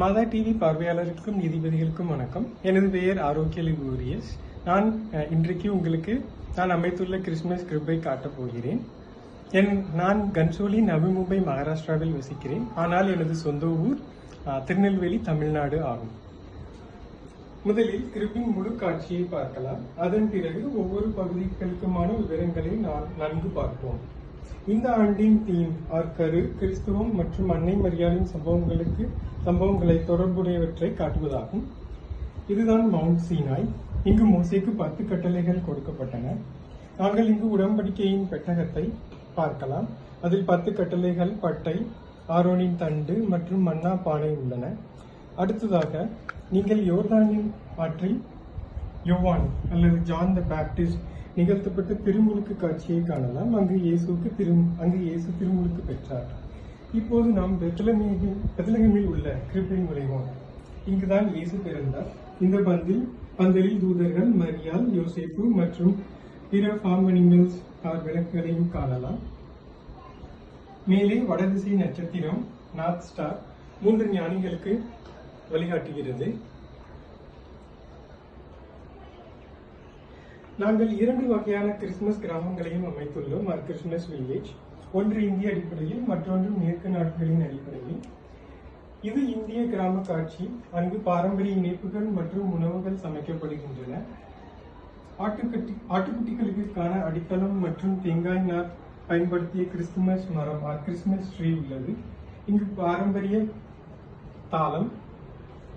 மாதா TV பார்வையாளருக்கும் நீதிபதிகளுக்கும் வணக்கம். எனது பெயர் ஆரோக்கியலி ஊரியஸ் நான் இன்றைக்கு உங்களுக்கு நான் அமைத்துள்ள கிறிஸ்துமஸ் கிரிப்பை காட்டப் போகிறேன். என் நான் கன்சோலி நவி மும்பை மகாராஷ்டிராவில் வசிக்கிறேன். ஆனால் எனது சொந்த ஊர் திருநெல்வேலி தமிழ்நாடு ஆகும். முதலில் கிருப்பின் முழு காட்சியை பார்க்கலாம். அதன் பிறகு ஒவ்வொரு பகுதிகளுக்குமான விவரங்களை நான் நன்கு பார்ப்போம். இந்த ஆண்டின் தீம் ஆர் கரு கிறிஸ்துவம் மற்றும் அன்னை மரியாதையின் சம்பவங்களுக்கு சம்பவங்களை தொடர்புடையவற்றை காட்டுவதாகும். இதுதான் மவுண்ட் சீனாய். இங்கு மோசைக்கு பத்து கட்டளைகள் கொடுக்கப்பட்டன. நாங்கள் இங்கு உடன்படிக்கையின் பெட்டகத்தை பார்க்கலாம். அதில் பத்து கட்டளைகள் பட்டை ஆரோனின் தண்டு மற்றும் மன்னா பானை உள்ளன. அடுத்ததாக நீங்கள் யோர்தானின் ஆற்றில் யோவான் அல்லது ஜான் த பேப்டிஸ்ட் நிகழ்த்தப்பட்ட திருமுழுக்கு காட்சியை காணலாம். அங்கு இயேசுக்கு திரு அங்கு இயேசு திருமுழுக்கு பெற்றார். இப்போது நாம் பெத்லகேமில் பெத்தலகமில் உள்ள கிருப்பை நுழைவோம் இங்குதான் இயேசு பிறந்தார். இந்த பந்தில் பந்தலில் தூதர்கள் மரியால் யோசேப்பு மற்றும் பிற ஃபார்ம் அனிமல்ஸ் அவர் விளக்குகளையும் காணலாம். மேலே வடதிசை நட்சத்திரம் நார்த் ஸ்டார் மூன்று ஞானிகளுக்கு வழிகாட்டுகிறது. நாங்கள் இரண்டு வகையான கிறிஸ்துமஸ் கிராமங்களையும் அமைத்துள்ளோம். ஆர் கிறிஸ்துமஸ் வில்லேஜ் ஒன்று இந்திய அடிப்படையில் மற்றொன்று மேற்கு நாடுகளின் அடிப்படையில். இது இந்திய கிராம காட்சி அங்கு பாரம்பரிய இணைப்புகள் மற்றும் உணவுகள் சமைக்கப்படுகின்றன. ஆட்டுக்கட்டி ஆட்டுக்குட்டிகளுக்கான அடித்தளம் மற்றும் தேங்காய் நார் பயன்படுத்திய கிறிஸ்துமஸ் மரம் ஆர் கிறிஸ்துமஸ் ட்ரீ உள்ளது. இங்கு பாரம்பரிய தாளம்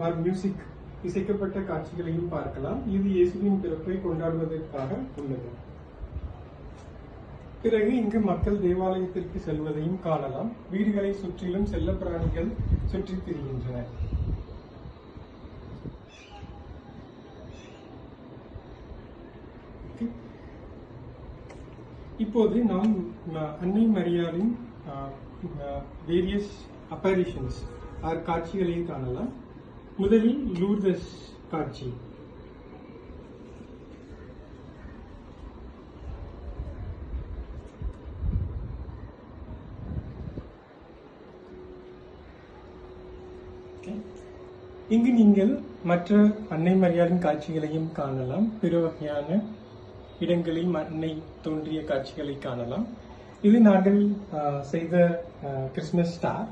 ஆர் மியூசிக் இசைக்கப்பட்ட காட்சிகளையும் பார்க்கலாம். இது இயேசுவின் பிறப்பை கொண்டாடுவதற்காக உள்ளது. பிறகு இங்கு மக்கள் தேவாலயத்திற்கு செல்வதையும் காணலாம். வீடுகளை சுற்றிலும் செல்லப்பிராணிகள் சுற்றித் திரிகின்றன. இப்போது நாம் அன்னை மரியாளின் வேரியஸ் அப்பரிஷன்ஸ் காட்சிகளையும் காட்சிகளை காணலாம். முதலில் லூர்தஸ் காட்சி. இங்கு நீங்கள் மற்ற அன்னை மரியாளின் காட்சிகளையும் காணலாம். பிற வகையான இடங்களில் அன்னை தோன்றிய காட்சிகளை காணலாம். இது நாங்கள் செய்த கிறிஸ்மஸ் ஸ்டார்.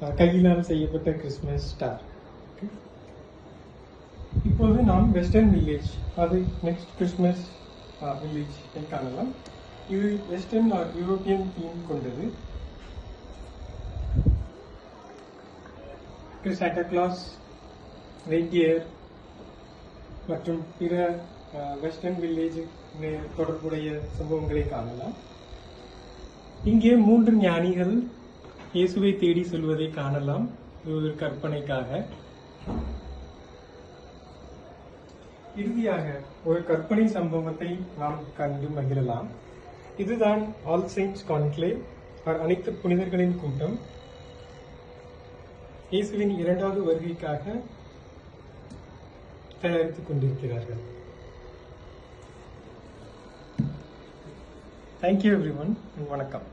கையினால் செய்யப்பட்ட கிறிஸ்மஸ் ஸ்டார். இப்போது நாம் வெஸ்டர்ன் வில்லேஜ் அது நெக்ஸ்ட் கிறிஸ்மஸ் வில்லேஜ் காணலாம். இது வெஸ்டர்ன் ஆர் யூரோப்பியன் தீம் கொண்டது. சாண்டா கிளாஸ் ரெயின்டியர் மற்றும் பிற வெஸ்டர்ன் வில்லேஜ் தொடர்புடைய சம்பவங்களை காணலாம். இங்கே மூன்று ஞானிகள் இயேசுவை தேடி செல்வதை காணலாம். இது ஒரு கற்பனைக்காக. இறுதியாக ஒரு கற்பனை சம்பவத்தை நாம் கண்டு மகிழலாம். இதுதான் ஆல் செயின்ட்ஸ் கான்க்ளேவ் அனைத்து புனிதர்களின் கூட்டம். இயேசுவின் இரண்டாவது வருகைக்காக தயாரித்துக் கொண்டிருக்கிறார்கள். தேங்க்யூ எவ்ரி ஒன் வணக்கம்.